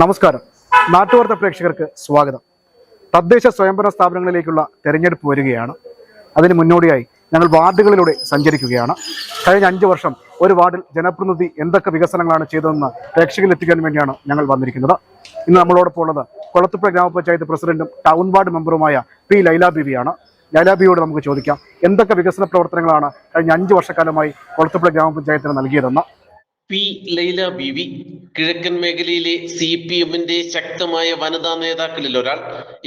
നമസ്കാരം. നാട്ടുവാർത്ത പ്രേക്ഷകർക്ക് സ്വാഗതം. തദ്ദേശ സ്വയംഭരണ സ്ഥാപനങ്ങളിലേക്കുള്ള തെരഞ്ഞെടുപ്പ് വരികയാണ്. അതിന് മുന്നോടിയായി ഞങ്ങൾ വാർഡുകളിലൂടെ സഞ്ചരിക്കുകയാണ്. കഴിഞ്ഞ അഞ്ച് വർഷം ഒരു വാർഡിൽ ജനപ്രതിനിധി എന്തൊക്കെ വികസനങ്ങളാണ് ചെയ്തതെന്ന് പ്രേക്ഷകരിൽ എത്തിക്കാൻ വേണ്ടിയാണ് ഞങ്ങൾ വന്നിരിക്കുന്നത്. ഇന്ന് നമ്മളോടൊപ്പം ഉള്ളത് കൊളത്തുപ്പുഴ ഗ്രാമപഞ്ചായത്ത് പ്രസിഡന്റും ടൗൺ വാർഡ് മെമ്പറുമായ പി ലൈല ബിബിയാണ് ലൈല ബീവിയോട് നമുക്ക് ചോദിക്കാം എന്തൊക്കെ വികസന പ്രവർത്തനങ്ങളാണ് കഴിഞ്ഞ അഞ്ച് വർഷക്കാലമായി കൊളത്തുപ്പുഴ ഗ്രാമപഞ്ചായത്തിന് നൽകിയതെന്ന്. പി ലൈല ബീവി കിഴക്കൻ മേഖലയിലെ സി പി എമ്മിന്റെ ശക്തമായ വനിതാ നേതാക്കളിൽ ഒരാൾ.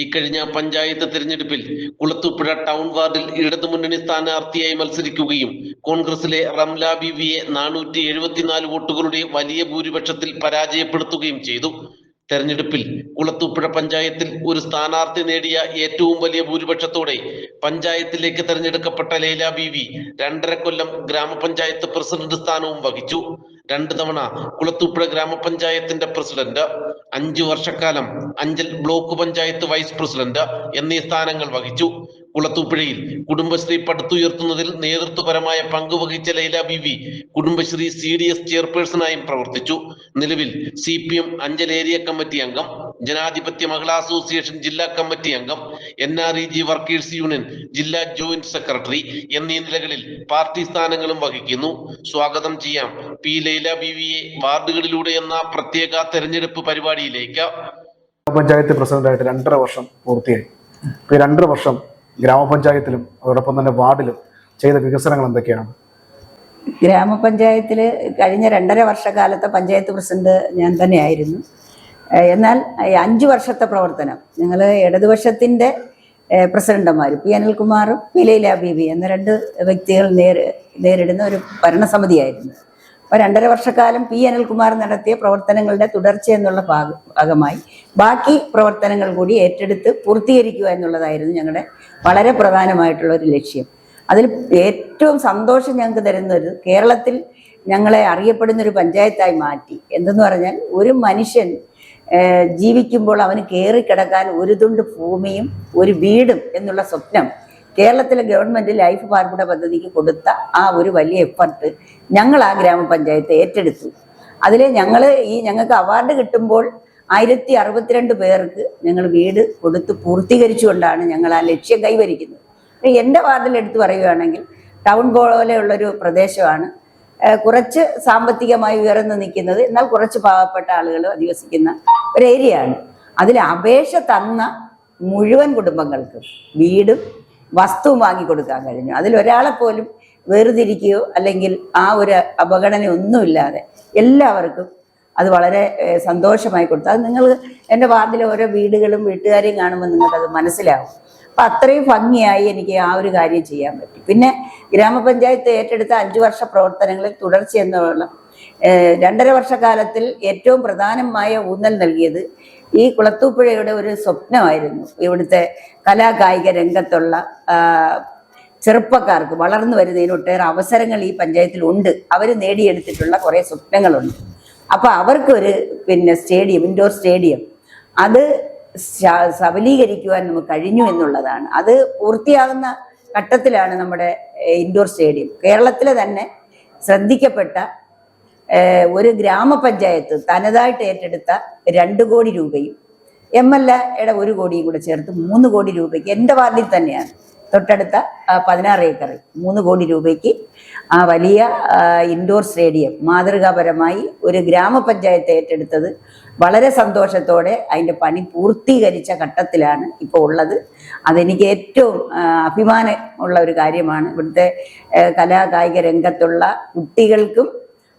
ഇക്കഴിഞ്ഞ പഞ്ചായത്ത് തിരഞ്ഞെടുപ്പിൽ കുളത്തൂപ്പുഴ ടൗൺ വാർഡിൽ ഇടതുമുന്നണി സ്ഥാനാർത്ഥിയായി മത്സരിക്കുകയും കോൺഗ്രസിലെ റംല ബീവിയെ നാനൂറ്റി എഴുപത്തിനാല് വോട്ടുകളുടെ വലിയ ഭൂരിപക്ഷത്തിൽ പരാജയപ്പെടുത്തുകയും ചെയ്തു. തെരഞ്ഞെടുപ്പിൽ കുളത്തൂപ്പുഴ പഞ്ചായത്തിൽ ഒരു സ്ഥാനാർത്ഥി നേടിയ ഏറ്റവും വലിയ ഭൂരിപക്ഷത്തോടെ പഞ്ചായത്തിലേക്ക് തെരഞ്ഞെടുക്കപ്പെട്ട ലൈല ബീവി രണ്ടര കൊല്ലം ഗ്രാമപഞ്ചായത്ത് പ്രസിഡന്റ് സ്ഥാനവും വഹിച്ചു. രണ്ട് തവണ കുളത്തൂപ്പുഴ ഗ്രാമപഞ്ചായത്തിന്റെ പ്രസിഡന്റ് അഞ്ചു വർഷക്കാലം Anchal block panchayat vice president എന്നീ സ്ഥാനങ്ങൾ വഹിച്ചു. കുളത്തൂപ്പുഴയിൽ കുടുംബശ്രീ പടുത്തുയർത്തുന്നതിൽ നേതൃത്വപരമായ പങ്കുവഹിച്ച Laila Beevi Kudumbashree C D S ചെയർപേഴ്സണായും പ്രവർത്തിച്ചു. നിലവിൽ C P M Anchal area committee അംഗം ജനാധിപത്യ മഹിളാ അസോസിയേഷൻ ജില്ലാ കമ്മിറ്റി അംഗം N R E G workers union ജില്ലാ ജോയിന്റ് സെക്രട്ടറി എന്നീ നിലകളിൽ പാർട്ടി സ്ഥാനങ്ങളും വഹിക്കുന്നു. സ്വാഗതം ചെയ്യാം പി ലൈല ബീവിയെ വാർഡുകളിലൂടെ എന്ന പ്രത്യേക തെരഞ്ഞെടുപ്പ് പരിപാടിയിലേക്ക്. പഞ്ചായത്ത് പ്രസിഡന്റായിട്ട് രണ്ടര വർഷം പൂർത്തിയായി. രണ്ടര വർഷം ഗ്രാമപഞ്ചായത്തിലും അതോടൊപ്പം തന്നെ വാർഡിലും ചെയ്ത വികസനങ്ങൾ എന്തൊക്കെയാണ്? ഗ്രാമപഞ്ചായത്തിൽ കഴിഞ്ഞ രണ്ടര വർഷക്കാലത്തെ പഞ്ചായത്ത് പ്രസിഡന്റ് ഞാൻ തന്നെയായിരുന്നു. എന്നാൽ അഞ്ച് വർഷത്തെ പ്രവർത്തനം ഞങ്ങൾ ഇടതുപക്ഷത്തിന്റെ പ്രസിഡന്റുമാർ പി അനിൽകുമാറും പി ലൈല ബീബി എന്ന രണ്ട് വ്യക്തികൾ നേരി നേരിടുന്ന ഒരു ഭരണസമിതിയായിരുന്നു. രണ്ടര വർഷക്കാലം പി അനിൽകുമാർ നടത്തിയ പ്രവർത്തനങ്ങളുടെ തുടർച്ച എന്നുള്ള ഭാഗ ഭാഗമായി. ബാക്കി പ്രവർത്തനങ്ങൾ കൂടി ഏറ്റെടുത്ത് പൂർത്തീകരിക്കുക എന്നുള്ളതായിരുന്നു ഞങ്ങളുടെ വളരെ പ്രധാനമായിട്ടുള്ള ഒരു ലക്ഷ്യം. അതിൽ ഏറ്റവും സന്തോഷം ഞങ്ങൾക്ക് തരുന്നത് കേരളത്തിൽ ഞങ്ങളെ അറിയപ്പെടുന്ന ഒരു പഞ്ചായത്തായി മാറ്റി. എന്തെന്ന് പറഞ്ഞാൽ ഒരു മനുഷ്യൻ ജീവിക്കുമ്പോൾ അവന് കയറി കിടക്കാൻ ഒരു തുണ്ട് ഭൂമിയും ഒരു വീടും എന്നുള്ള സ്വപ്നം കേരളത്തിലെ ഗവൺമെന്റ് ലൈഫ് പാർപ്പിട പദ്ധതിക്ക് കൊടുത്ത ആ ഒരു വലിയ എഫർട്ട് ഞങ്ങൾ ആ ഗ്രാമപഞ്ചായത്ത് ഏറ്റെടുത്തു. അതിൽ ഞങ്ങൾ ഈ ഞങ്ങൾക്ക് അവാർഡ് കിട്ടുമ്പോൾ ആയിരത്തി അറുപത്തിരണ്ട് പേർക്ക് ഞങ്ങൾ വീട് കൊടുത്ത് പൂർത്തീകരിച്ചുകൊണ്ടാണ് ഞങ്ങൾ ആ ലക്ഷ്യം കൈവരിക്കുന്നത്. എന്റെ വാർഡിൽ എടുത്തു പറയുകയാണെങ്കിൽ ടൗൺ പോലെയുള്ളൊരു പ്രദേശമാണ്. കുറച്ച് സാമ്പത്തികമായി ഉയർന്നു നിൽക്കുന്നത് എന്നാൽ കുറച്ച് പാവപ്പെട്ട ആളുകൾ അധിവസിക്കുന്ന ഒരു ഏരിയയാണ് അതിൽ അപേക്ഷ തന്ന മുഴുവൻ കുടുംബങ്ങൾക്കും വീടും വസ്തുവും വാങ്ങിക്കൊടുക്കാൻ കഴിഞ്ഞു. അതിലൊരാളെ പോലും വേർതിരിക്കുകയോ അല്ലെങ്കിൽ ആ ഒരു അപകടനയൊന്നുമില്ലാതെ എല്ലാവർക്കും അത് വളരെ സന്തോഷമായി കൊടുത്തു. അത് നിങ്ങൾ എന്റെ വാർഡിലെ ഓരോ വീടുകളും വീട്ടുകാരെയും കാണുമ്പോൾ നിങ്ങൾക്കത് മനസ്സിലാവും. അപ്പം അത്രയും ഭംഗിയായി എനിക്ക് ആ ഒരു കാര്യം ചെയ്യാൻ പറ്റി. പിന്നെ ഗ്രാമപഞ്ചായത്ത് ഏറ്റെടുത്ത അഞ്ച് വർഷ പ്രവർത്തനങ്ങളിൽ തുടർച്ചയെന്നുള്ള രണ്ടര വർഷക്കാലത്തിൽ ഏറ്റവും പ്രധാനമായ ഊന്നൽ നൽകിയത് ഈ കുളത്തൂപ്പുഴയുടെ ഒരു സ്വപ്നമായിരുന്നു ഇവിടുത്തെ കലാകായിക രംഗത്തുള്ള ചെറുപ്പക്കാർക്ക് വളർന്നു വരുന്നതിന് ഒട്ടേറെ അവസരങ്ങൾ ഈ പഞ്ചായത്തിൽ ഉണ്ട് അവർ നേടിയെടുത്തിട്ടുള്ള കുറേ സ്വപ്നങ്ങളുണ്ട്. അപ്പൊ അവർക്കൊരു പിന്നെ സ്റ്റേഡിയം ഇൻഡോർ സ്റ്റേഡിയം അത് സബലീകരിക്കുവാൻ നമുക്ക് കഴിഞ്ഞു എന്നുള്ളതാണ്. അത് പൂർത്തിയാകുന്ന ഘട്ടത്തിലാണ് നമ്മുടെ ഇൻഡോർ സ്റ്റേഡിയം. കേരളത്തിലെ തന്നെ ശ്രദ്ധിക്കപ്പെട്ട ഒരു ഗ്രാമപഞ്ചായത്ത് തനതായിട്ട് ഏറ്റെടുത്ത രണ്ട് കോടി രൂപയും എം എൽ എയുടെ ഒരു കോടിയും കൂടെ ചേർത്ത് മൂന്ന് കോടി രൂപയ്ക്ക് എന്റെ വാർഡിൽ തന്നെയാണ്. തൊട്ടടുത്ത പതിനാറ് ഏക്കർ മൂന്ന് കോടി രൂപയ്ക്ക് ആ വലിയ ഇൻഡോർ സ്റ്റേഡിയം മാതൃകാപരമായി ഒരു ഗ്രാമപഞ്ചായത്ത് ഏറ്റെടുത്തത് വളരെ സന്തോഷത്തോടെ അതിന്റെ പണി പൂർത്തീകരിച്ച ഘട്ടത്തിലാണ് ഇപ്പോൾ ഉള്ളത്. അതെനിക്ക് ഏറ്റവും അഭിമാനമുള്ള ഒരു കാര്യമാണ്. ഇവിടുത്തെ കലാകായിക കലാ കായിക രംഗത്തുള്ള കുട്ടികൾക്കും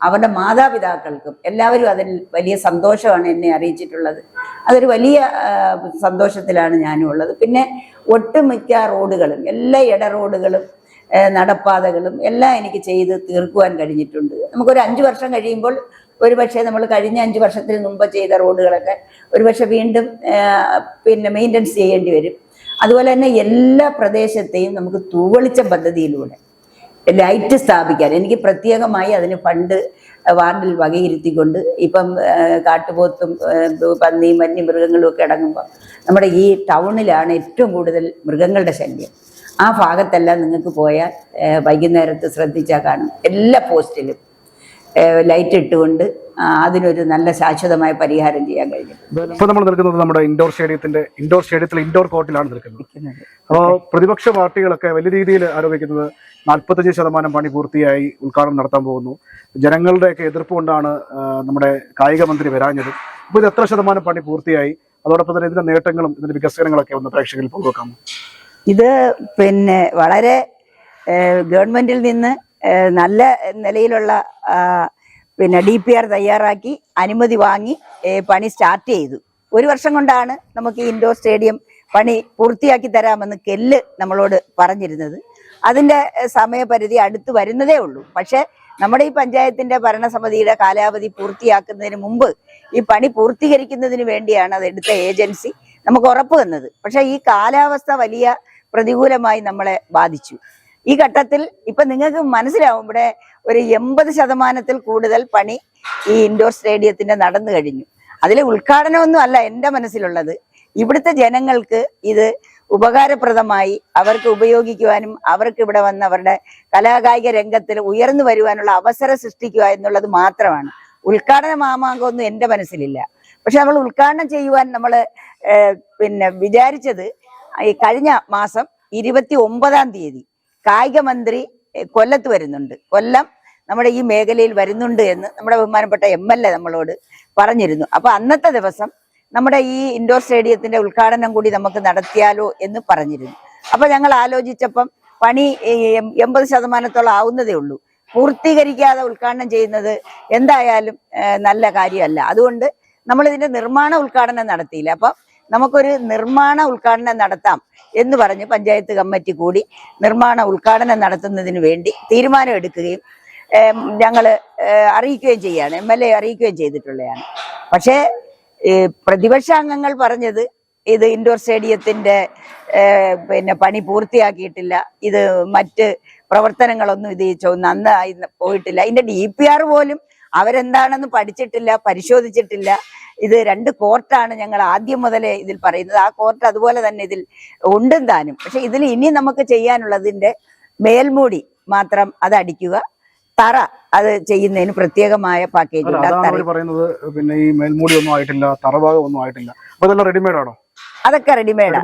അവരുടെ മാതാപിതാക്കൾക്കും എല്ലാവരും അതിൽ വലിയ സന്തോഷമാണ് എന്നെ അറിയിച്ചിട്ടുള്ളത്. അതൊരു വലിയ സന്തോഷത്തിലാണ് ഞാനും ഉള്ളത് പിന്നെ ഒട്ടുമിക്ക റോഡുകളും എല്ലാ ഇട റോഡുകളും നടപ്പാതകളും എല്ലാം എനിക്ക് ചെയ്ത് തീർക്കുവാൻ കഴിഞ്ഞിട്ടുണ്ട്. നമുക്കൊരു അഞ്ച് വർഷം കഴിയുമ്പോൾ ഒരു പക്ഷേ നമ്മൾ കഴിഞ്ഞ അഞ്ച് വർഷത്തിന് മുമ്പ് ചെയ്ത റോഡുകളൊക്കെ ഒരു പക്ഷെ വീണ്ടും പിന്നെ മെയിന്റനൻസ് ചെയ്യേണ്ടി വരും. അതുപോലെ തന്നെ എല്ലാ പ്രദേശത്തെയും നമുക്ക് തൂവളിച്ച പദ്ധതിയിലൂടെ ലൈറ്റ് സ്ഥാപിക്കാൻ. എനിക്ക് പ്രത്യേകമായി അതിന് ഫണ്ട് വാർഡിൽ വകയിരുത്തിക്കൊണ്ട് ഇപ്പം കാട്ടുപോത്തും പന്നി മഞ്ഞ മൃഗങ്ങളും ഒക്കെ അടങ്ങുമ്പോൾ നമ്മുടെ ഈ ടൗണിലാണ് ഏറ്റവും കൂടുതൽ മൃഗങ്ങളുടെ ശല്യം. ആ ഭാഗത്തെല്ലാം നിങ്ങൾക്ക് പോയാൽ വൈകുന്നേരത്ത് ശ്രദ്ധിച്ചാൽ കാണും. എല്ലാ പോസ്റ്റിലും. ലൈറ്റ് ഇട്ടുകൊണ്ട് അതിനൊരു നല്ല ശാശ്വതമായ പരിഹാരം ചെയ്യാൻ കഴിഞ്ഞു. ഇപ്പൊ നമ്മൾ നിൽക്കുന്നത് നമ്മുടെ ഇൻഡോർ സ്റ്റേഡിയത്തിന്റെ ഇൻഡോർ സ്റ്റേഡിയത്തിൽ ഇൻഡോർ കോർട്ടിലാണ് നിൽക്കുന്നത്. അപ്പോൾ പ്രതിപക്ഷ പാർട്ടികളൊക്കെ വലിയ രീതിയിൽ ആരോപിക്കുന്നത് നാൽപ്പത്തഞ്ച് ശതമാനം പണി പൂർത്തിയായി ഉദ്ഘാടനം നടത്താൻ പോകുന്നു. ജനങ്ങളുടെയൊക്കെ എതിർപ്പ് കൊണ്ടാണ് നമ്മുടെ കായിക മന്ത്രി വരാഞ്ഞത്. അപ്പോൾ ഇത് എത്ര ശതമാനം പണി പൂർത്തിയായി? അതോടൊപ്പം തന്നെ ഇതിന്റെ നേട്ടങ്ങളും ഇതിന്റെ വികസനങ്ങളൊക്കെ ഒന്ന് പ്രേക്ഷകരിൽ പങ്കുവെക്കാമോ? ഇത് പിന്നെ വളരെ ഗവൺമെന്റിൽ നിന്ന് നല്ല നിലയിലുള്ള പിന്നെ ഡി പി ആർ തയ്യാറാക്കി അനുമതി വാങ്ങി പണി സ്റ്റാർട്ട് ചെയ്തു. ഒരു വർഷം കൊണ്ടാണ് നമുക്ക് ഇൻഡോർ സ്റ്റേഡിയം പണി പൂർത്തിയാക്കി തരാമെന്ന് കെല്ല് നമ്മളോട് പറഞ്ഞിരുന്നത്. അതിന്റെ സമയപരിധി അടുത്ത് വരുന്നതേ ഉള്ളൂ. പക്ഷേ നമ്മുടെ ഈ പഞ്ചായത്തിന്റെ ഭരണസമിതിയുടെ കാലാവധി പൂർത്തിയാക്കുന്നതിന് മുമ്പ് ഈ പണി പൂർത്തീകരിക്കുന്നതിന് വേണ്ടിയാണ് അത് എടുത്ത ഏജൻസി നമുക്ക് ഉറപ്പ് തന്നത്. പക്ഷേ ഈ കാലാവസ്ഥ വലിയ പ്രതികൂലമായി നമ്മളെ ബാധിച്ചു. ഈ ഘട്ടത്തിൽ ഇപ്പൊ നിങ്ങൾക്ക് മനസ്സിലാവും ഇവിടെ ഒരു എൺപത് ശതമാനത്തിൽ കൂടുതൽ പണി ഈ ഇൻഡോർ സ്റ്റേഡിയത്തിന്റെ നടന്നു കഴിഞ്ഞു. അതിൽ ഉദ്ഘാടനമൊന്നും അല്ല എന്റെ മനസ്സിലുള്ളത്. ഇവിടുത്തെ ജനങ്ങൾക്ക് ഇത് ഉപകാരപ്രദമായി അവർക്ക് ഉപയോഗിക്കുവാനും അവർക്ക് ഇവിടെ വന്ന് അവരുടെ കലാകായിക രംഗത്തിൽ ഉയർന്നു വരുവാനുള്ള അവസരം സൃഷ്ടിക്കുക എന്നുള്ളത് മാത്രമാണ്. ഉദ്ഘാടന മാമാങ്കമൊന്നും എന്റെ മനസ്സിലില്ല. പക്ഷെ നമ്മൾ ഉദ്ഘാടനം ചെയ്യുവാൻ നമ്മൾ പിന്നെ വിചാരിച്ചത് ഈ കഴിഞ്ഞ മാസം ഇരുപത്തി ഒമ്പതാം തീയതി കായിക മന്ത്രി കൊല്ലത്ത് വരുന്നുണ്ട്. കൊല്ലം നമ്മുടെ ഈ മേഖലയിൽ വരുന്നുണ്ട് എന്ന് നമ്മുടെ ബഹുമാനപ്പെട്ട എം എൽ എ നമ്മളോട് പറഞ്ഞിരുന്നു. അപ്പൊ അന്നത്തെ ദിവസം നമ്മുടെ ഈ ഇൻഡോർ സ്റ്റേഡിയത്തിന്റെ ഉദ്ഘാടനം കൂടി നമുക്ക് നടത്തിയാലോ എന്ന് പറഞ്ഞിരുന്നു. അപ്പൊ ഞങ്ങൾ ആലോചിച്ചപ്പം പണി എൺപത് ശതമാനത്തോളം ആവുന്നതേ ഉള്ളൂ. പൂർത്തീകരിക്കാതെ ഉദ്ഘാടനം ചെയ്യുന്നത് എന്തായാലും നല്ല കാര്യമല്ല. അതുകൊണ്ട് നമ്മൾ ഇതിന്റെ നിർമ്മാണ ഉദ്ഘാടനം നടത്തിയില്ല. അപ്പം നമുക്കൊരു നിർമ്മാണ ഉദ്ഘാടനം നടത്താം എന്ന് പറഞ്ഞ് പഞ്ചായത്ത് കമ്മിറ്റി കൂടി നിർമ്മാണ ഉദ്ഘാടനം നടത്തുന്നതിന് വേണ്ടി തീരുമാനം എടുക്കുകയും ഞങ്ങൾ അറിയിക്കുകയും ചെയ്യാണ്. എം എൽ എ അറിയിക്കുകയും ചെയ്തിട്ടുള്ളതാണ്. പക്ഷേ പ്രതിപക്ഷ അംഗങ്ങൾ പറഞ്ഞത് ഇത് ഇൻഡോർ സ്റ്റേഡിയത്തിന്റെ പിന്നെ പണി പൂർത്തിയാക്കിയിട്ടില്ല. ഇത് മറ്റ് പ്രവർത്തനങ്ങളൊന്നും ഇത് നന്നായി പോയിട്ടില്ല. ഇതിന്റെ ഡി പി ആർ പോലും അവരെന്താണെന്ന് പഠിച്ചിട്ടില്ല പരിശോധിച്ചിട്ടില്ല. ഇത് രണ്ട് കോർട്ടാണ് ഞങ്ങൾ ആദ്യം മുതലേ ഇതിൽ പറയുന്നത്. ആ കോർട്ട് അതുപോലെ തന്നെ ഇതിൽ ഉണ്ടും താനും. പക്ഷെ ഇതിൽ ഇനി നമുക്ക് ചെയ്യാനുള്ളതിന്റെ മേൽമൂടി മാത്രം അത് അടിക്കുക. തറ അത് ചെയ്യുന്നതിന് പ്രത്യേകമായ പാക്കേജ് ഉണ്ട്. പറയുന്നത്. പിന്നെ ഈ മേൽമൂടി ഒന്നും ആയിട്ടില്ല തറഭാഗം ഒന്നും ആയിട്ടില്ല. ഇതെല്ലാം റെഡിമെയ്ഡ് ആണോ? അതൊക്കെ റെഡിമെയ്ഡ്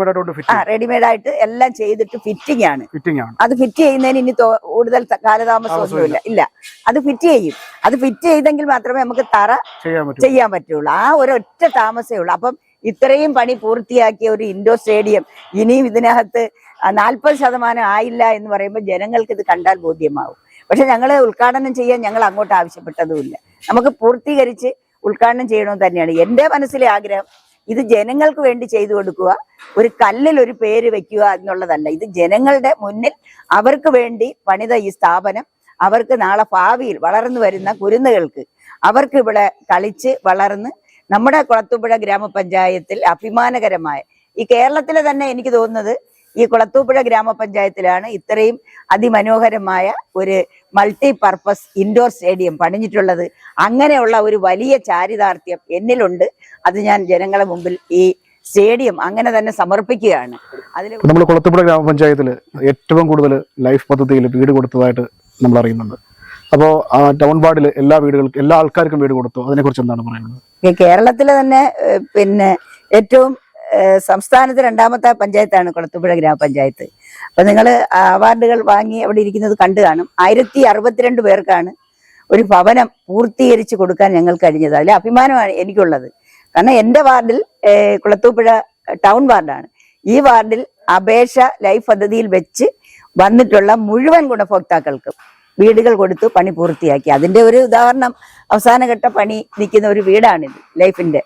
ആ. റെഡിമെയ്ഡ് ആയിട്ട് എല്ലാം ചെയ്തിട്ട് ഫിറ്റിംഗ് ആണ്. ഫിറ്റിംഗ് ആണ്. അത് ഫിറ്റ് ചെയ്യുന്നതിന് ഇനി കൂടുതൽ കാലതാമസമൊന്നുമില്ല ഇല്ല. അത് ഫിറ്റ് ചെയ്യും. അത് ഫിറ്റ് ചെയ്തെങ്കിൽ മാത്രമേ നമുക്ക് തറ ചെയ്യാൻ പറ്റും. ചെയ്യാൻ പറ്റുള്ളൂ. ആ ഒരൊറ്റ താമസേ ഉള്ളൂ. അപ്പം ഇത്രയും പണി പൂർത്തിയാക്കിയ ഒരു ഇൻഡോർ സ്റ്റേഡിയം ഇനിയും ഇതിനകത്ത് നാൽപ്പത് ശതമാനം ആയില്ല എന്ന് പറയുമ്പോൾ ജനങ്ങൾക്ക് ഇത് കണ്ടാൽ ബോധ്യമാവും. പക്ഷെ ഞങ്ങൾ ഉദ്ഘാടനം ചെയ്യാൻ ഞങ്ങൾ അങ്ങോട്ട് ആവശ്യപ്പെട്ടതുമില്ല. നമുക്ക് പൂർത്തീകരിച്ച് ഉദ്ഘാടനം ചെയ്യണമെന്ന് തന്നെയാണ്. എന്റെ മനസ്സിലെ ആഗ്രഹം ഇത് ജനങ്ങൾക്ക് വേണ്ടി ചെയ്തു കൊടുക്കുക. ഒരു കല്ലിൽ ഒരു പേര് വെക്കുക എന്നുള്ളതല്ല. ഇത് ജനങ്ങളുടെ മുന്നിൽ അവർക്ക് വേണ്ടി പണിത ഈ സ്ഥാപനം അവർക്ക് നാളെ ഭാവിയിൽ വളർന്നു വരുന്ന കുരുന്നുകൾക്ക് അവർക്ക് ഇവിടെ കളിച്ച് വളർന്ന് നമ്മുടെ കുളത്തൂപ്പുഴ ഗ്രാമപഞ്ചായത്തിൽ അഭിമാനകരമായ ഈ കേരളത്തിലെ തന്നെ എനിക്ക് തോന്നുന്നത് ഈ കുളത്തൂപ്പുഴ ഗ്രാമപഞ്ചായത്തിലാണ് ഇത്രയും അതിമനോഹരമായ ഒരു മൾട്ടി പർപ്പസ് ഇൻഡോർ സ്റ്റേഡിയം പണിഞ്ഞിട്ടുള്ളത്. അങ്ങനെയുള്ള ഒരു വലിയ ചാരിതാർത്ഥ്യം എന്നിലുണ്ട്. അത് ഞാൻ ജനങ്ങളെ മുമ്പിൽ ഈ സ്റ്റേഡിയം അങ്ങനെ തന്നെ സമർപ്പിക്കുകയാണ്. അതിൽ നമ്മൾ കുളത്തുപുഴ ഗ്രാമപഞ്ചായത്തിൽ ഏറ്റവും കൂടുതൽ ലൈഫ് പദ്ധതിയിൽ വീട് കൊടുത്തതായിട്ട് നമ്മൾ അറിയുന്നുണ്ട്. അപ്പോൾ ടൗൺ വാർഡിൽ എല്ലാ വീടുകൾക്കും എല്ലാ ആൾക്കാർക്കും വീട് കൊടുത്തു. അതിനെക്കുറിച്ച് എന്താണ് പറയുന്നത്? കേരളത്തിലെ തന്നെ പിന്നെ ഏറ്റവും സംസ്ഥാനത്ത് രണ്ടാമത്തെ പഞ്ചായത്താണ് കുളത്തുപുഴ ഗ്രാമപഞ്ചായത്ത്. അപ്പൊ നിങ്ങൾ അവാർഡുകൾ വാങ്ങി അവിടെ ഇരിക്കുന്നത് കണ്ടു കാണും. ആയിരത്തി അറുപത്തിരണ്ട് പേർക്കാണ് ഒരു ഭവനം പൂർത്തീകരിച്ച് കൊടുക്കാൻ ഞങ്ങൾ കഴിഞ്ഞത്. അതിൽ അഭിമാനമാണ് എനിക്കുള്ളത്. കാരണം എന്റെ വാർഡിൽ കുളത്തൂപ്പുഴ ടൗൺ വാർഡാണ്. ഈ വാർഡിൽ അപേക്ഷ ലൈഫ് പദ്ധതിയിൽ വെച്ച് വന്നിട്ടുള്ള മുഴുവൻ ഗുണഭോക്താക്കൾക്കും വീടുകൾ കൊടുത്തു പണി പൂർത്തിയാക്കി. അതിന്റെ ഒരു ഉദാഹരണം അവസാനഘട്ട പണി നിൽക്കുന്ന ഒരു വീടാണിത് ലൈഫിന്റെ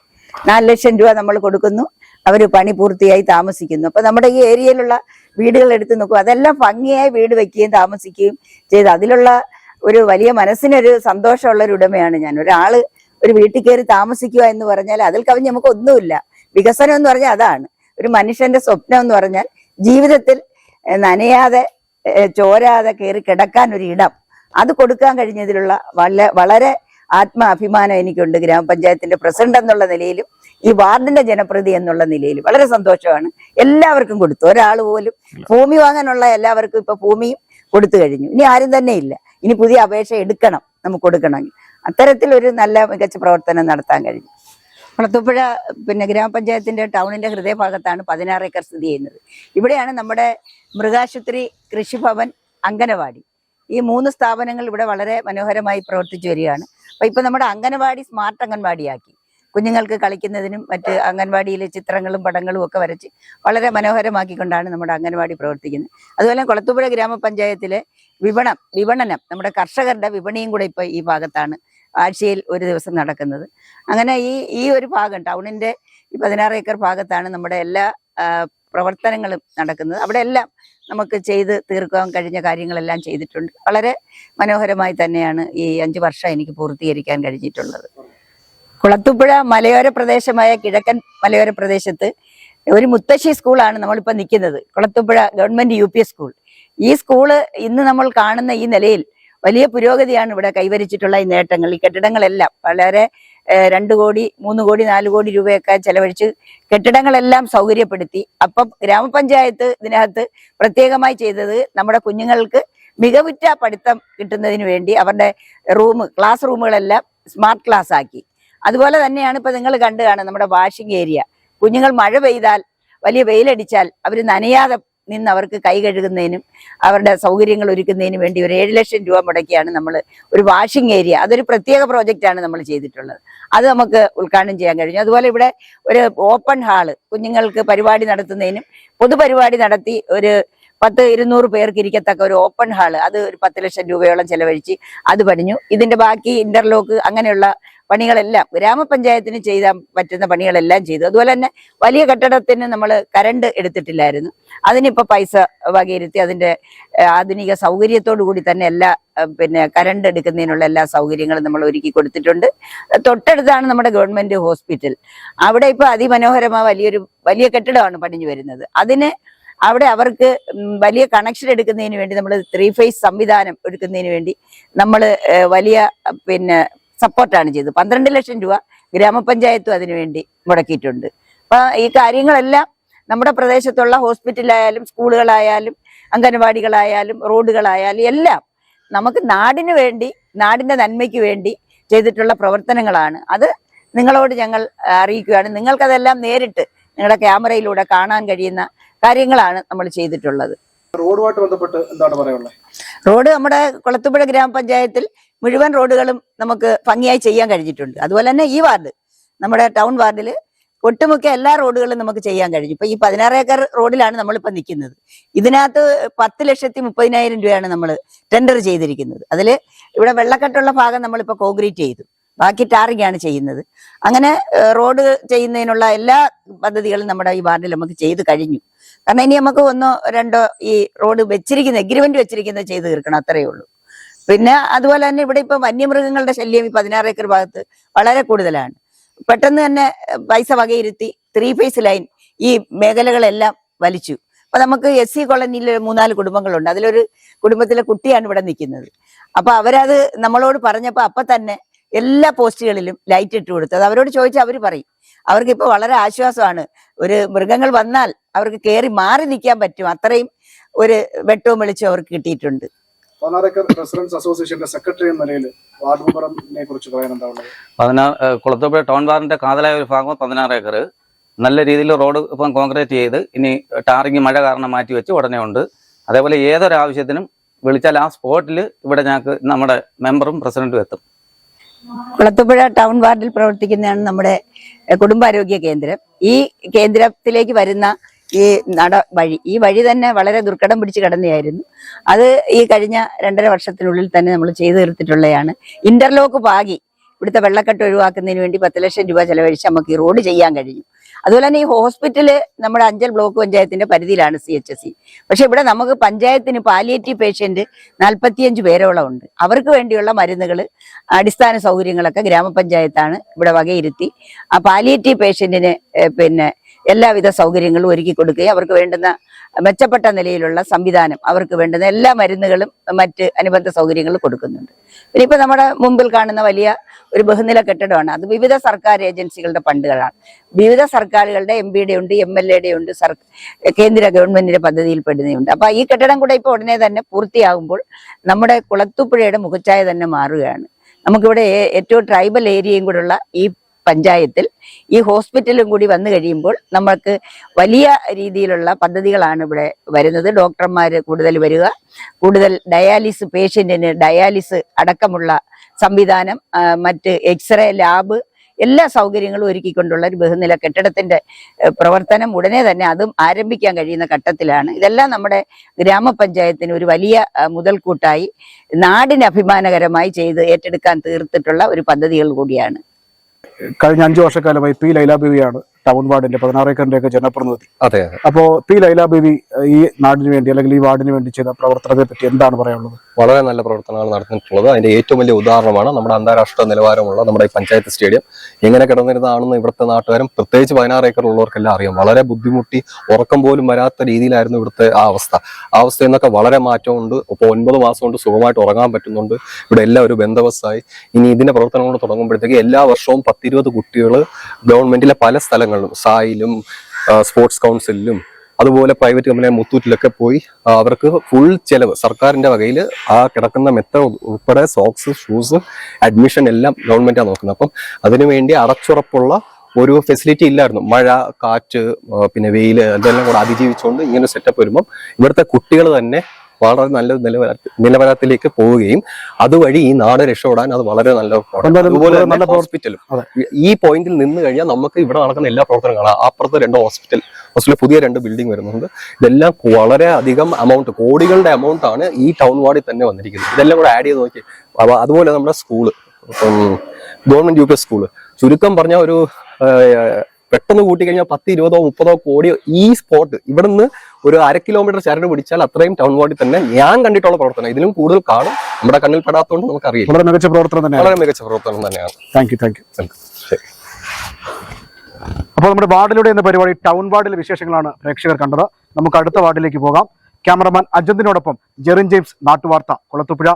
നാല് ലക്ഷം രൂപ നമ്മൾ കൊടുക്കുന്നു. അവർ പണി പൂർത്തിയായി താമസിക്കുന്നു. അപ്പൊ നമ്മുടെ ഈ ഏരിയയിലുള്ള വീടുകൾ എടുത്ത് നോക്കും അതെല്ലാം ഭംഗിയായി വീട് വെക്കുകയും താമസിക്കുകയും ചെയ്ത്. അതിലുള്ള ഒരു വലിയ മനസ്സിനൊരു സന്തോഷമുള്ള ഒരു ഉടമയാണ് ഞാൻ. ഒരാൾ ഒരു വീട്ടിൽ കയറി താമസിക്കുക എന്ന് പറഞ്ഞാൽ അതിൽ കവിഞ്ഞ് നമുക്ക് ഒന്നുമില്ല. വികസനം എന്ന് പറഞ്ഞാൽ അതാണ്. ഒരു മനുഷ്യന്റെ സ്വപ്നം എന്ന് പറഞ്ഞാൽ ജീവിതത്തിൽ നനയാതെ ചോരാതെ കയറി കിടക്കാൻ ഒരു ഇടം. അത് കൊടുക്കാൻ കഴിഞ്ഞതിലുള്ള വളരെ വളരെ ആത്മാഭിമാനം എനിക്കുണ്ട് ഗ്രാമപഞ്ചായത്തിന്റെ പ്രസിഡന്റ് എന്നുള്ള നിലയിലും ഈ വാർഡിന്റെ ജനപ്രതി എന്നുള്ള നിലയിൽ വളരെ സന്തോഷമാണ്. എല്ലാവർക്കും കൊടുത്തു. ഒരാൾ പോലും ഭൂമി വാങ്ങാനുള്ള എല്ലാവർക്കും ഇപ്പൊ ഭൂമിയും കൊടുത്തു കഴിഞ്ഞു. ഇനി ആരും തന്നെ ഇല്ല. ഇനി പുതിയ അപേക്ഷ എടുക്കണം. നമുക്ക് കൊടുക്കണമെങ്കിൽ. അത്തരത്തിൽ ഒരു നല്ല മികച്ച പ്രവർത്തനം നടത്താൻ കഴിഞ്ഞു. കുളത്തൂപ്പുഴ പിന്നെ ഗ്രാമപഞ്ചായത്തിന്റെ ടൗണിന്റെ ഹൃദയഭാഗത്താണ് പതിനാറ് ഏക്കർ സ്ഥിതി ചെയ്യുന്നത്. ഇവിടെയാണ് നമ്മുടെ മൃഗാശുപത്രി കൃഷിഭവൻ അംഗനവാടി. ഈ മൂന്ന് സ്ഥാപനങ്ങൾ ഇവിടെ വളരെ മനോഹരമായി പ്രവർത്തിച്ചു വരികയാണ്. അപ്പൊ ഇപ്പൊ നമ്മുടെ അംഗനവാടി സ്മാർട്ട് അംഗൻവാടിയാക്കി. കുഞ്ഞുങ്ങൾക്ക് കളിക്കുന്നതിനും മറ്റ് അംഗൻവാടിയിലെ ചിത്രങ്ങളും പടങ്ങളും ഒക്കെ വരച്ച് വളരെ മനോഹരമാക്കിക്കൊണ്ടാണ് നമ്മുടെ അംഗൻവാടി പ്രവർത്തിക്കുന്നത്. അതുപോലെ കൊളത്തുപുഴ ഗ്രാമപഞ്ചായത്തിലെ വിപണം വിപണനം നമ്മുടെ കർഷകരുടെ വിപണിയും കൂടെ ഇപ്പൊ ഈ ഭാഗത്താണ് ആഴ്ചയിൽ ഒരു ദിവസം നടക്കുന്നത്. അങ്ങനെ ഈ ഈ ഒരു ഭാഗം ടൗണിന്റെ ഈ പതിനാറ് ഏക്കർ ഭാഗത്താണ് നമ്മുടെ എല്ലാ പ്രവർത്തനങ്ങളും നടക്കുന്നത്. അവിടെ എല്ലാം നമുക്ക് ചെയ്ത് തീർക്കാൻ കഴിഞ്ഞ കാര്യങ്ങളെല്ലാം ചെയ്തിട്ടുണ്ട്. വളരെ മനോഹരമായി തന്നെയാണ് ഈ അഞ്ചു വർഷം എനിക്ക് പൂർത്തീകരിക്കാൻ കഴിഞ്ഞിട്ടുള്ളത്. കുളത്തുപുഴ മലയോര പ്രദേശമായ കിഴക്കൻ മലയോര പ്രദേശത്ത് ഒരു മുത്തശ്ശി സ്കൂളാണ് നമ്മളിപ്പോൾ നിൽക്കുന്നത്. Kulathupuzha government U school. ഈ സ്കൂൾ ഇന്ന് നമ്മൾ കാണുന്ന ഈ നിലയിൽ വലിയ പുരോഗതിയാണ് ഇവിടെ കൈവരിച്ചിട്ടുള്ള ഈ നേട്ടങ്ങൾ ഈ കെട്ടിടങ്ങളെല്ലാം. വളരെ രണ്ട് കോടി മൂന്ന് കോടി നാല് കോടി രൂപയൊക്കെ ചെലവഴിച്ച് കെട്ടിടങ്ങളെല്ലാം സൗകര്യപ്പെടുത്തി. അപ്പം ഗ്രാമപഞ്ചായത്ത് ഇതിനകത്ത് പ്രത്യേകമായി ചെയ്തത് നമ്മുടെ കുഞ്ഞുങ്ങൾക്ക് മികവുറ്റ പഠിത്തം കിട്ടുന്നതിന് വേണ്ടി അവരുടെ റൂം ക്ലാസ് റൂമുകളെല്ലാം സ്മാർട്ട് ക്ലാസ് ആക്കി അതുപോലെ തന്നെയാണ് ഇപ്പൊ നിങ്ങൾ കണ്ടു കാണുന്നത് നമ്മുടെ വാഷിംഗ് ഏരിയ. കുഞ്ഞുങ്ങൾ മഴ പെയ്താൽ വലിയ വെയിലടിച്ചാൽ അവർ നനയാതെ നിന്ന് അവർക്ക് കൈ കഴുകുന്നതിനും അവരുടെ സൗകര്യങ്ങൾ ഒരുക്കുന്നതിനും വേണ്ടി ഒരു ഏഴ് ലക്ഷം രൂപ മുടക്കിയാണ് നമ്മൾ ഒരു വാഷിംഗ് ഏരിയ. അതൊരു പ്രത്യേക പ്രോജക്റ്റാണ് നമ്മൾ ചെയ്തിട്ടുള്ളത്. അത് നമുക്ക് ഉദ്ഘാടനം ചെയ്യാൻ കഴിഞ്ഞു. അതുപോലെ ഇവിടെ ഒരു ഓപ്പൺ ഹാൾ കുഞ്ഞുങ്ങൾക്ക് പരിപാടി നടത്തുന്നതിനും പൊതുപരിപാടി നടത്തി ഒരു പത്ത് ഇരുന്നൂറ് പേർക്ക് ഇരിക്കത്തക്ക ഒരു ഓപ്പൺ ഹാൾ അത് ഒരു പത്ത് ലക്ഷം രൂപയോളം ചെലവഴിച്ച് അത് പണിഞ്ഞു. ഇതിന്റെ ബാക്കി ഇന്റർലോക്ക് അങ്ങനെയുള്ള പണികളെല്ലാം ഗ്രാമപഞ്ചായത്തിന് ചെയ്താൽ പറ്റുന്ന പണികളെല്ലാം ചെയ്തു. അതുപോലെ തന്നെ വലിയ കെട്ടിടത്തിന് നമ്മൾ കരണ്ട് എടുത്തിട്ടില്ലായിരുന്നു. അതിനിപ്പോൾ പൈസ വകയിരുത്തി അതിന്റെ ആധുനിക സൗകര്യത്തോടു കൂടി തന്നെ എല്ലാ പിന്നെ കരണ്ട് എടുക്കുന്നതിനുള്ള എല്ലാ സൗകര്യങ്ങളും നമ്മൾ ഒരുക്കി കൊടുത്തിട്ടുണ്ട്. തൊട്ടടുത്താണ് നമ്മുടെ ഗവൺമെന്റ് ഹോസ്പിറ്റൽ. അവിടെ ഇപ്പോൾ അതിമനോഹരമായ വലിയൊരു വലിയ കെട്ടിടമാണ് പണിഞ്ഞു വരുന്നത്. അതിന് അവിടെ അവർക്ക് വലിയ കണക്ഷൻ എടുക്കുന്നതിന് വേണ്ടി നമ്മൾ ത്രീ ഫേസ് സംവിധാനം എടുക്കുന്നതിന് വേണ്ടി നമ്മൾ വലിയ പിന്നെ സപ്പോർട്ടാണ് ചെയ്തത്. പന്ത്രണ്ട് ലക്ഷം രൂപ ഗ്രാമപഞ്ചായത്തും അതിനു വേണ്ടി മുടക്കിയിട്ടുണ്ട്. അപ്പൊ ഈ കാര്യങ്ങളെല്ലാം നമ്മുടെ പ്രദേശത്തുള്ള ഹോസ്പിറ്റലായാലും സ്കൂളുകളായാലും അംഗനവാടികളായാലും റോഡുകളായാലും എല്ലാം നമുക്ക് നാടിന് വേണ്ടി നാടിന്റെ നന്മയ്ക്ക് വേണ്ടി ചെയ്തിട്ടുള്ള പ്രവർത്തനങ്ങളാണ്. അത് നിങ്ങളോട് ഞങ്ങൾ അറിയിക്കുകയാണ്. നിങ്ങൾക്കതെല്ലാം നേരിട്ട് നിങ്ങളുടെ ക്യാമറയിലൂടെ കാണാൻ കഴിയുന്ന കാര്യങ്ങളാണ് നമ്മൾ ചെയ്തിട്ടുള്ളത്. റോഡുമായിട്ട് ബന്ധപ്പെട്ട് എന്താണ് പറയാനുള്ളത്? റോഡ് നമ്മുടെ കുളത്തുപുഴ ഗ്രാമപഞ്ചായത്തിൽ മുഴുവൻ റോഡുകളും നമുക്ക് ഭംഗിയായി ചെയ്യാൻ കഴിഞ്ഞിട്ടുണ്ട്. അതുപോലെ തന്നെ ഈ വാർഡ് നമ്മുടെ ടൗൺ വാർഡിൽ ഒട്ടുമിക്ക എല്ലാ റോഡുകളും നമുക്ക് ചെയ്യാൻ കഴിഞ്ഞു. ഇപ്പൊ ഈ പതിനാറ് ഏക്കർ റോഡിലാണ് നമ്മളിപ്പോ നിൽക്കുന്നത്. ഇതിനകത്ത് പത്ത് ലക്ഷത്തി മുപ്പതിനായിരം രൂപയാണ് നമ്മൾ ടെൻഡർ ചെയ്തിരിക്കുന്നത്. അതിൽ ഇവിടെ വെള്ളക്കെട്ടുള്ള ഭാഗം നമ്മളിപ്പോ കോൺക്രീറ്റ് ചെയ്തു. ബാക്കി ടാറിങ്ങാണ് ചെയ്യുന്നത്. അങ്ങനെ റോഡ് ചെയ്യുന്നതിനുള്ള എല്ലാ പദ്ധതികളും നമ്മുടെ ഈ വാർഡിൽ നമുക്ക് ചെയ്ത് കഴിഞ്ഞു. കാരണം ഇനി നമുക്ക് ഒന്നോ രണ്ടോ ഈ റോഡ് വെച്ചിരിക്കുന്ന എഗ്രിമെന്റ് വെച്ചിരിക്കുന്നത് ചെയ്ത് തീർക്കണം. അത്രയേ ഉള്ളൂ. പിന്നെ അതുപോലെ തന്നെ ഇവിടെ ഇപ്പൊ വന്യമൃഗങ്ങളുടെ ശല്യം ഈ പതിനാറ് ഏക്കർ ഭാഗത്ത് വളരെ കൂടുതലാണ്. പെട്ടെന്ന് തന്നെ പൈസ വകയിരുത്തി ത്രീ ഫേസ് ലൈൻ ഈ മേഖലകളെല്ലാം വലിച്ചു. അപ്പൊ നമുക്ക് എസ് സി കോളനിയിൽ മൂന്നാൽ കുടുംബങ്ങളുണ്ട്. അതിലൊരു കുടുംബത്തിലെ കുട്ടിയാണ് ഇവിടെ നിൽക്കുന്നത്. അപ്പൊ അവരത് നമ്മളോട് പറഞ്ഞപ്പോ അപ്പൊ തന്നെ എല്ലാ പോസ്റ്റുകളിലും ലൈറ്റ് ഇട്ട് കൊടുത്തു. അത് അവരോട് ചോദിച്ചാൽ അവർ പറയും. അവർക്ക് ഇപ്പൊ വളരെ ആശ്വാസമാണ്. ഒരു മൃഗങ്ങൾ വന്നാൽ അവർക്ക് കയറി മാറി നിൽക്കാൻ പറ്റും. അത്രയും ഒരു വെട്ടവും വെളിച്ചവും അവർക്ക് കിട്ടിയിട്ടുണ്ട്. പതിനാറേക്കർ റെസിഡൻസ് അസോസിയേഷന്റെ സെക്രട്ടറി എന്ന നിലയിൽ വാർഡ് മെമ്പറിനെ കുറിച്ച് പറയാൻ എന്താ ഉള്ളത് പതിനാറ് കുളത്തൂപ്പുഴ ടൗൺ വാർഡിന്റെ കാതലായ ഒരു ഭാഗം പതിനാറ് ഏക്കർ. നല്ല രീതിയിൽ റോഡ് ഇപ്പം കോൺക്രീറ്റ് ചെയ്ത് ഇനി ടാറിങ് മഴ കാരണം മാറ്റി വെച്ച് ഉടനെ ഉണ്ട്. അതേപോലെ ഏതൊരാവശ്യത്തിനും വിളിച്ചാൽ ആ സ്പോട്ടിൽ ഇവിടെ ഞങ്ങൾക്ക് നമ്മുടെ മെമ്പറും പ്രസിഡന്റും എത്തും. കുളത്തുപുഴ ടൗൺ വാർഡിൽ പ്രവർത്തിക്കുന്നതാണ് നമ്മുടെ കുടുംബാരോഗ്യ കേന്ദ്രം. ഈ കേന്ദ്രത്തിലേക്ക് വരുന്ന ഈ നട വഴി ഈ വഴി തന്നെ വളരെ ദുർഘടം പിടിച്ച് കിടന്നതായിരുന്നു അത് ഈ കഴിഞ്ഞ രണ്ടര വർഷത്തിനുള്ളിൽ തന്നെ നമ്മൾ ചെയ്തു തീർത്തിട്ടുള്ളതാണ് ഇന്റർലോക്ക് പാകി ഇവിടുത്തെ വെള്ളക്കെട്ട് ഒഴിവാക്കുന്നതിന് വേണ്ടി പത്ത് ലക്ഷം രൂപ ചെലവഴിച്ച് നമുക്ക് ഈ റോഡ് ചെയ്യാൻ കഴിഞ്ഞു. അതുപോലെ തന്നെ ഈ ഹോസ്പിറ്റൽ നമ്മുടെ അഞ്ചൽ ബ്ലോക്ക് പഞ്ചായത്തിന്റെ പരിധിയിലാണ് സി എച്ച് എസ് സി പക്ഷെ ഇവിടെ നമുക്ക് പഞ്ചായത്തിന് പാലിയേറ്റീവ് പേഷ്യന്റ് നാൽപ്പത്തിയഞ്ച് പേരോളം ഉണ്ട്. അവർക്ക് വേണ്ടിയുള്ള മരുന്നുകൾ അടിസ്ഥാന സൗകര്യങ്ങളൊക്കെ ഗ്രാമപഞ്ചായത്താണ് ഇവിടെ വകയിരുത്തി. ആ പാലിയേറ്റീവ് പേഷ്യന്റിന് പിന്നെ എല്ലാവിധ സൗകര്യങ്ങളും ഒരുക്കി കൊടുക്കുകയും അവർക്ക് വേണ്ടുന്ന മെച്ചപ്പെട്ട നിലയിലുള്ള സംവിധാനം അവർക്ക് വേണ്ടുന്ന എല്ലാ മരുന്നുകളും മറ്റ് അനുബന്ധ സൗകര്യങ്ങളും കൊടുക്കുന്നുണ്ട്. പിന്നെ ഇപ്പൊ നമ്മുടെ മുമ്പിൽ കാണുന്ന വലിയ ഒരു ബഹുനില കെട്ടിടമാണ്. അത് വിവിധ സർക്കാർ ഏജൻസികളുടെ ഫണ്ടുകളാണ്. വിവിധ സർക്കാരുകളുടെ എം പിയുടെ ഉണ്ട് എം എൽ എയുടെ ഉണ്ട് സർ കേന്ദ്ര ഗവൺമെന്റിന്റെ പദ്ധതിയിൽ പെടുന്നുണ്ട് അപ്പൊ ഈ കെട്ടിടം കൂടെ ഇപ്പൊ ഉടനെ തന്നെ പൂർത്തിയാകുമ്പോൾ നമ്മുടെ കുളത്തുപുഴയുടെ മുഖച്ഛായ തന്നെ മാറുകയാണ്. നമുക്കിവിടെ ഏറ്റവും ട്രൈബൽ ഏരിയയും കൂടെയുള്ള ഈ പഞ്ചായത്തിൽ ഈ ഹോസ്പിറ്റലും കൂടി വന്നു കഴിയുമ്പോൾ നമ്മൾക്ക് വലിയ രീതിയിലുള്ള പദ്ധതികളാണ് ഇവിടെ വരുന്നത്. ഡോക്ടർമാർ കൂടുതൽ വരിക. കൂടുതൽ ഡയാലിസ് പേഷ്യന്റിന് ഡയാലിസ് അടക്കമുള്ള സംവിധാനം മറ്റ് എക്സ്റേ ലാബ് എല്ലാ സൗകര്യങ്ങളും ഒരുക്കിക്കൊണ്ടുള്ള ഒരു ബഹുനില കെട്ടിടത്തിന്റെ പ്രവർത്തനം ഉടനെ തന്നെ അതും ആരംഭിക്കാൻ കഴിയുന്ന ഘട്ടത്തിലാണ്. ഇതെല്ലാം നമ്മുടെ ഗ്രാമപഞ്ചായത്തിന് ഒരു വലിയ മുതൽക്കൂട്ടായി നാടിന് അഭിമാനകരമായി ചെയ്ത് ഏറ്റെടുക്കാൻ തീർത്തിട്ടുള്ള ഒരു പദ്ധതികൾ കൂടിയാണ്. കഴിഞ്ഞ അഞ്ചു വർഷക്കാലമായി പി ലൈല ബേബിയാണ് ടൗൺ വാർഡിന്റെ പതിനാറ് ജനപ്രതിനിധി. അതെ അപ്പോ പി ലൈല ബേബി ഈ നാടിന് വേണ്ടി അല്ലെങ്കിൽ ഈ വാർഡിന് വേണ്ടി ചെയ്ത പ്രവർത്തനത്തെ പറ്റി എന്താണ് പറയാനുള്ളത്? വളരെ നല്ല പ്രവർത്തനങ്ങൾ നടന്നിട്ടുള്ളത്. അതിന്റെ ഏറ്റവും വലിയ ഉദാഹരണമാണ് നമ്മുടെ അന്താരാഷ്ട്ര നിലവാരമുള്ള നമ്മുടെ ഈ പഞ്ചായത്ത് സ്റ്റേഡിയം. എങ്ങനെ കിടന്നിരുന്നതാണെന്ന് ഇവിടുത്തെ നാട്ടുകാരും പ്രത്യേകിച്ച് പതിനാറ് ഏക്കർ ഉള്ളവർക്കെല്ലാം അറിയാം. വളരെ ബുദ്ധിമുട്ടി ഉറക്കം പോലും വരാത്ത രീതിയിലായിരുന്നു ഇവിടുത്തെ ആ അവസ്ഥ. ആ അവസ്ഥയിൽ നിന്നൊക്കെ വളരെ മാറ്റമുണ്ട്. ഇപ്പോൾ ഒൻപത് മാസം കൊണ്ട് സുഖമായിട്ട് ഉറങ്ങാൻ പറ്റുന്നുണ്ട്. ഇവിടെ എല്ലാം ഒരു ബന്ധവസ്സായി ഇനി ഇതിന്റെ പ്രവർത്തനങ്ങൾ തുടങ്ങുമ്പോഴത്തേക്ക് എല്ലാ വർഷവും പത്തിരുപത് കുട്ടികൾ ഗവൺമെന്റിലെ പല സ്ഥലങ്ങളിലും സായിലും സ്പോർട്സ് കൗൺസിലും അതുപോലെ പ്രൈവറ്റ് കമ്പനിയായ മുത്തൂറ്റിലൊക്കെ പോയി അവർക്ക് ഫുൾ ചെലവ് സർക്കാരിന്റെ വകയിൽ ആ കിടക്കുന്ന മെത്ത ഉൾപ്പെടെ സോക്സ് ഷൂസ് അഡ്മിഷൻ എല്ലാം ഗവൺമെന്റാണ് നോക്കുന്നത്. അപ്പം അതിനുവേണ്ടി അടച്ചുറപ്പുള്ള ഒരു ഫെസിലിറ്റി ഇല്ലായിരുന്നു. മഴ കാറ്റ് പിന്നെ വെയിൽ അതെല്ലാം കൂടെ അതിജീവിച്ചുകൊണ്ട് ഇങ്ങനെ സെറ്റപ്പ് വരുമ്പം ഇവിടുത്തെ കുട്ടികൾ തന്നെ വളരെ നല്ല നിലവാര നിലവാരത്തിലേക്ക് പോവുകയും അതുവഴി ഈ നാട് രക്ഷപ്പെടാൻ അത് വളരെ നല്ല. അതുപോലെ നല്ല ഹോസ്പിറ്റലും. ഈ പോയിന്റിൽ നിന്ന് കഴിഞ്ഞാൽ നമുക്ക് ഇവിടെ നടക്കുന്ന എല്ലാ പ്രവർത്തനങ്ങളും കാണാം. അപ്പുറത്ത് രണ്ട് ഹോസ്പിറ്റൽ ഹോസ്പിറ്റലിൽ പുതിയ രണ്ട് ബിൽഡിംഗ് വരുന്നുണ്ട്. ഇതെല്ലാം വളരെ അധികം എമൗണ്ട് കോടികളുടെ എമൗണ്ട് ആണ് ഈ ടൗൺ വാർഡിൽ തന്നെ വന്നിരിക്കുന്നത്. ഇതെല്ലാം കൂടെ ആഡ് ചെയ്ത് നോക്കി. അതുപോലെ നമ്മുടെ school government U P school ചുരുക്കം പറഞ്ഞ ഒരു പെട്ടെന്ന് കൂട്ടിക്കഴിഞ്ഞാൽ പത്ത് ഇരുപതോ മുപ്പതോ കോടിയോ ഈ സ്പോട്ട് ഇവിടുന്ന് ഒരു അര കിലോമീറ്റർ ചരട് പിടിച്ചാൽ അത്രയും ടൗൺ വാർഡിൽ തന്നെ ഞാൻ കണ്ടിട്ടുള്ള പ്രവർത്തനം. ഇതിലും കൂടുതൽ കാണും. നമ്മുടെ കണ്ണിൽ പെടാത്തതുകൊണ്ട് നമുക്കറിയാം വളരെ മികച്ച പ്രവർത്തനം തന്നെയാണ്. വളരെ മികച്ച പ്രവർത്തനം തന്നെയാണ്. താങ്ക് യു താങ്ക് യു അപ്പോൾ നമ്മുടെ വാർഡിലൂടെ എന്ന പരിപാടി ടൗൺ വാർഡിലെ വിശേഷങ്ങളാണ് പ്രേക്ഷകർ കണ്ടത്. നമുക്ക് അടുത്ത വാർഡിലേക്ക് പോകാം. ക്യാമറമാൻ അജന്തിനോടൊപ്പം ജെറിൻ ജെയിംസ് നാട്ടുവാർത്ത കുളത്തുപുഴ.